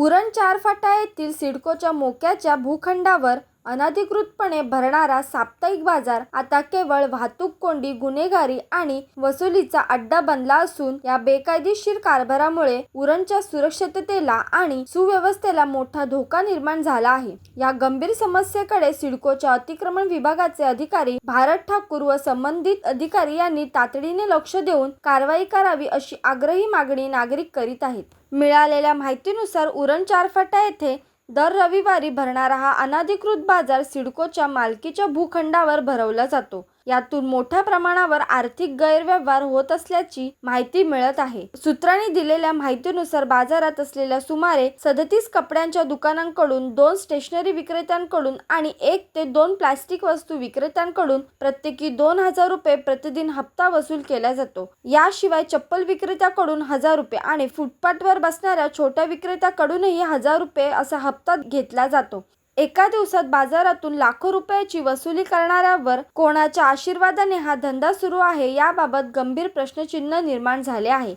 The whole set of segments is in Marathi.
उरण चारफाटा येथील सिडकोच्या मोक्याच्या भूखंडावर अनधिकृतपणे भरणारा साप्ताहिक बाजार आता केवळ वाहतूक कोंडी गुन्हेगारी आणि वसुलीचा अड्डा बनला असून या बेकायदेशीर कारभारामुळे उरणच्या सुरक्षिततेला आणि सुव्यवस्थेला मोठा धोका निर्माण झाला आहे. या गंभीर समस्येकडे सिडकोच्या अतिक्रमण विभागाचे अधिकारी भारत ठाकूर व संबंधित अधिकारी यांनी तातडीने लक्ष देऊन कारवाई करावी अशी आग्रही मागणी नागरिक करीत आहेत. मिळालेल्या माहितीनुसार उरण चारफाटा येथे दर रविवारी भरणारा हा अनधिकृत बाजार सिडकोच्या मालकीच्या भूखंडावर भरवला जातो. यातून मोठ्या प्रमाणावर आर्थिक गैरव्यवहार होत असल्याची माहिती मिळत आहे. सूत्रांनी दिलेल्या माहितीनुसार बाजारात असलेल्या सुमारे सदतीस कपड्यांच्या दुकानांकडून दोन स्टेशनरी विक्रेत्यांकडून आणि एक ते दोन प्लास्टिक वस्तू विक्रेत्यांकडून प्रत्येकी दोन हजार रुपये प्रतिदिन हप्ता वसूल केला जातो. याशिवाय चप्पल विक्रेत्याकडून हजार रुपये आणि फुटपाथवर बसणाऱ्या छोट्या विक्रेत्याकडूनही हजार रुपये असा हप्ता घेतला जातो. एका दिवसात बाजारातून लाखो रुपयाची वसुली करणाऱ्यावर कोणाच्या आशीर्वादाने हा धंदा सुरू आहे याबाबत गंभीर प्रश्नचिन्ह निर्माण झाले आहे.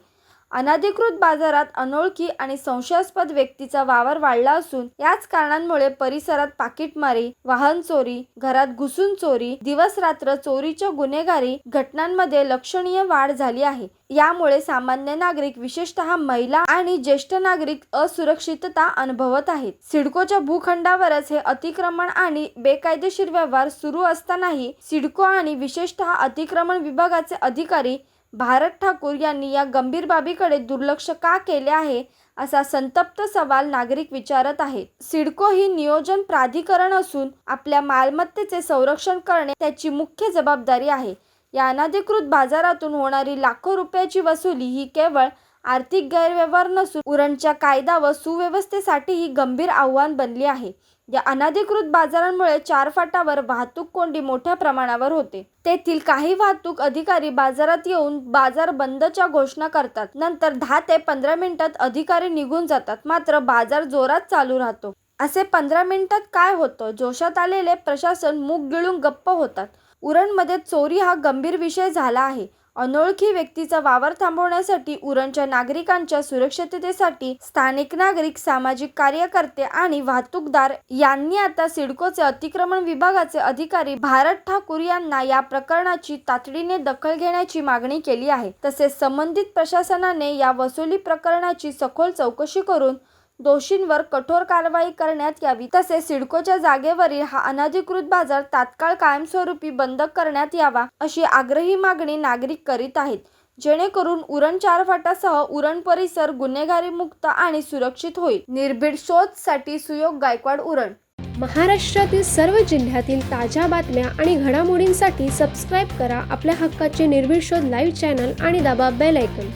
अनधिकृत बाजारात अनोळखी आणि संशयास्पद व्यक्तीचा वावर वाढला असून याच कारणांमुळे परिसरात पाकिटमारी वाहन चोरी घरात घुसून चोरी दिवस रात्र चोरीच्या गुन्हेगारी घटनांमध्ये लक्षणीय वाढ झाली आहे. यामुळे सामान्य नागरिक विशेषतः महिला आणि ज्येष्ठ नागरिक असुरक्षितता अनुभवत आहेत. सिडकोच्या भूखंडावरच हे अतिक्रमण आणि बेकायदेशीर व्यवहार सुरू असतानाही सिडको आणि विशेषतः अतिक्रमण विभागाचे अधिकारी भारत ठाकूर यांनी या गंभीर बाबीकडे दुर्लक्ष का केले आहे असा संतप्त सवाल नागरिक विचारत आहेत. सिडको ही नियोजन प्राधिकरण असून आपल्या मालमत्तेचे संरक्षण करणे त्याची मुख्य जबाबदारी आहे. या अनाधिकृत बाजारातून होणारी लाखो रुपयाची वसुली ही केवळ आर्थिक गैरव्यवहार नसून उरणच्या कायदा व सुव्यवस्थेसाठी ही गंभीर आव्हान बनली आहे. या अनधिकृत बाजारांमुळे चार फाटावर वाहतूक कोंडी मोठ्या प्रमाणावर होते. तेथील काही वाहतूक अधिकारी बाजारात येऊन बाजार बंदच्या घोषणा करतात. नंतर दहा ते पंधरा मिनिटात अधिकारी निघून जातात. मात्र बाजार जोरात चालू राहतो. असे पंधरा मिनिटात काय होतं? जोशात आलेले प्रशासन मूग गिळून गप्प होतात. उरणमध्ये चोरी हा गंभीर विषय झाला आहे. अनोळखी व्यक्तीचा वावर थांबवण्यासाठी उरणच्या नागरिकांच्या सुरक्षिततेसाठी स्थानिक नागरिक सामाजिक कार्यकर्ते आणि वाहतूकदार यांनी आता सिडकोचे अतिक्रमण विभागाचे अधिकारी भारत ठाकूर यांना या प्रकरणाची तातडीने दखल घेण्याची मागणी केली आहे. तसेच संबंधित प्रशासनाने या वसुली प्रकरणाची सखोल चौकशी करून दोषींवर कठोर कारवाई करण्यात यावी. तसेच सिडकोच्या जागेवरील हा अनधिकृत बाजार तात्काळ कायमस्वरूपी बंद करण्यात यावा अशी आग्रही मागणी नागरिक करीत आहेत. जेणेकरून उरण चारफाटासह उरण परिसर गुन्हेगारी मुक्त आणि सुरक्षित होईल. निर्भीड शोधसाठी सुयोग गायकवाड उरण. महाराष्ट्रातील सर्व जिल्ह्यातील ताज्या बातम्या आणि घडामोडींसाठी सबस्क्राईब करा आपल्या हक्काचे निर्भीड शोध लाईव्ह चॅनल आणि दाबा बेल ऐकन